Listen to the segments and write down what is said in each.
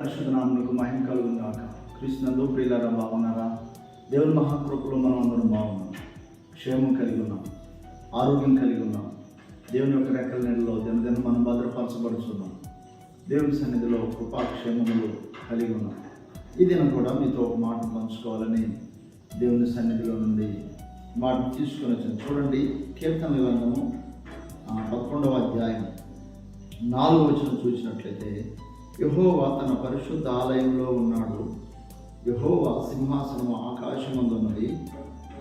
పరిశుద్ధ నామములకు మహిమ కలుగుందాక గాక కృష్ణందు ప్రియులారా బాగున్నారా? దేవుని మహాకృపలో మనం అందరం బాగున్నాం. క్షేమం కలిగి ఉన్నాం. ఆరోగ్యం కలిగి ఉన్నాం. దేవుని యొక్క రెక్కల నెలలో దినదిన మనం భద్రపరచబడుతున్నాం దేవుని సన్నిధిలో కృపాక్షేమములు కలిగి ఉన్నాం. ఈ దినం కూడా మీతో ఒక మాట పంచుకోవాలని దేవుని సన్నిధిలో నుండి మాట తీసుకొని వచ్చాను. చూడండి కీర్తన గ్రంథము పదకొండవ అధ్యాయం నాలుగు వచ్చిన చూసినట్లయితే యహోవా తన పరిశుద్ధ ఆలయంలో ఉన్నాడు. యహోవా సింహాసనము ఆకాశమందున్నది.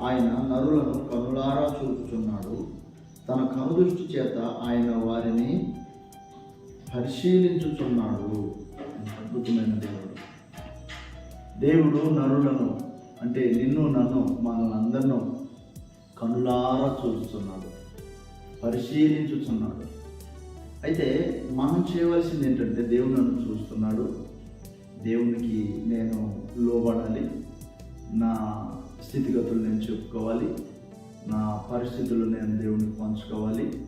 ఆయన నరులను కనులారా చూపుచున్నాడు. తన కనుదృష్టి చేత ఆయన వారిని పరిశీలించుచున్నాడు. అద్భుతమైన దేవుడు. దేవుడు నరులను అంటే నిన్ను నన్ను మనల్ని అందరినూ కనులారా చూస్తున్నాడు పరిశీలించుచున్నాడు. అయితే మనం చేయవలసింది ఏంటంటే దేవుడు నన్ను చూస్తున్నాడు. దేవునికి నేను లోబడాలి. నా స్థితిగతులు నేను చెప్పుకోవాలి. నా పరిస్థితులు నేను దేవునికి పంచుకోవాలి.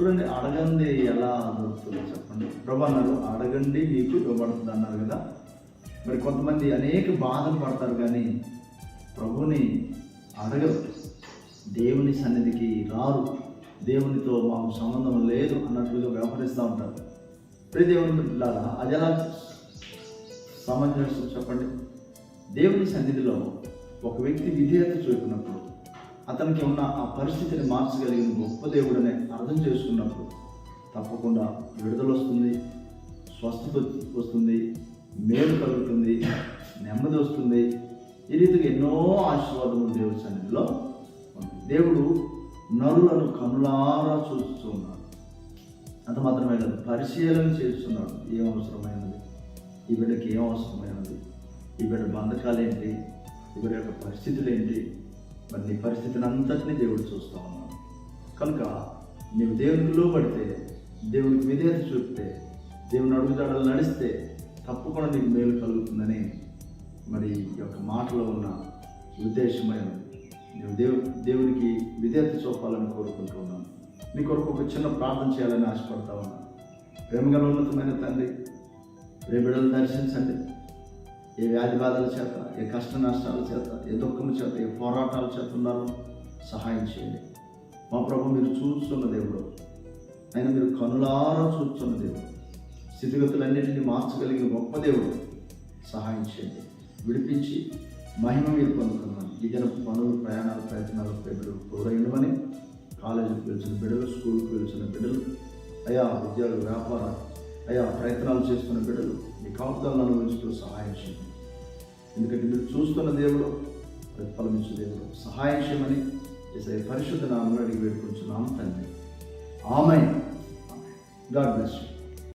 చూడండి అడగండి ఎలా దొరుకుతుందో చెప్పండి. ప్రభు అన్నారు అడగండి మీకు ఇవ్వబడుతుంది అన్నారు కదా. మరి కొంతమంది అనేక బాధలు పడతారు కానీ ప్రభుని అడగరు. దేవుని సన్నిధికి రారు. దేవునితో మాకు సంబంధం లేదు అన్నట్లుగా వ్యవహరిస్తూ ఉంటారు. ప్రతి దేవుని బిడ్డలారా అది ఎలా సమంజసం చెప్పండి. దేవుని సన్నిధిలో ఒక వ్యక్తి విధేయత చూపినప్పుడు అతనికి ఉన్న ఆ పరిస్థితిని మార్చగలిగిన గొప్ప దేవుడని అర్థం చేసుకున్నప్పుడు తప్పకుండా విడుదల వస్తుంది స్వస్థత వస్తుంది మేలు కలుగుతుంది నెమ్మది వస్తుంది. ఈ రీతిగా ఎన్నో ఆశీర్వాదములు దేవుడి సన్నిధిలో. ఉంది. దేవుడు నరులను కనులారా చూస్తున్నాడు. అంత మాత్రమే కాదు పరిశీలన చేస్తున్నాడు. ఏం అవసరమైనది? ఈ బిడ్డకి ఏం అవసరమైనది? ఈ బిడ్డ బంధకాలు ఏంటి ఈ బిడ్డ యొక్క పరిస్థితులు ఏంటి మరి నీ పరిస్థితిని అంతటినీ దేవుడు చూస్తూ ఉన్నాడు. కనుక నీవు దేవునికి లోబడితే దేవునికి విధేయత చూపితే దేవుని అడుగుజాడలు నడిస్తే తప్పకుండా నీకు మేలు కలుగుతుందని మరి ఈ యొక్క మాటలో ఉన్న ఉద్దేశమైనది. నేను దేవు దేవునికి విధేయత చూపాలని కోరుకుంటున్నాను మీ కొరకు ఒక చిన్న ప్రార్థన చేయాలని ఆశపడతా ఉన్నాను ప్రేమగల ఉన్నతమైన తండ్రి ప్రేమిడలను దర్శించండి. ఏ వ్యాధి బాధల చేత ఏ కష్ట నష్టాల చేత ఏ దుఃఖం చేత ఏ పోరాటాల చేత ఉన్నారో సహాయం చేయండి. మా ప్రభు మీరు చూస్తున్న దేవుడు. ఆయన మీరు కనులారా చూస్తున్న దేవుడు. స్థితిగతులన్నింటినీ మార్చగలిగిన గొప్ప దేవుడు. సహాయం చేయండి. విడిపించి మహిమ మీరు పొందుకున్నాను ఇదిన పనులు ప్రయాణాలు ప్రయత్నాలు బిడ్డలు తోడైండమని కాలేజీకి పిలిచిన బిడ్డలు స్కూల్కి పిలిచిన బిడ్డలు అయా ఉద్యోగ వ్యాపార అయా ప్రయత్నాలు చేస్తున్న బిడ్డలు మీ కాపుదలను అనుభవిస్తూ సహాయం చేయండి. ఎందుకంటే మీరు చూస్తున్న దేవుడు ప్రతిఫలమించే దేవుడు సహాయం చేయమని ఇసే పరిశుద్ధ నామని అడిగి వేడుకుంటున్నాం తండ్రి. ఆమె గాడ్ బ్లెస్ యూ.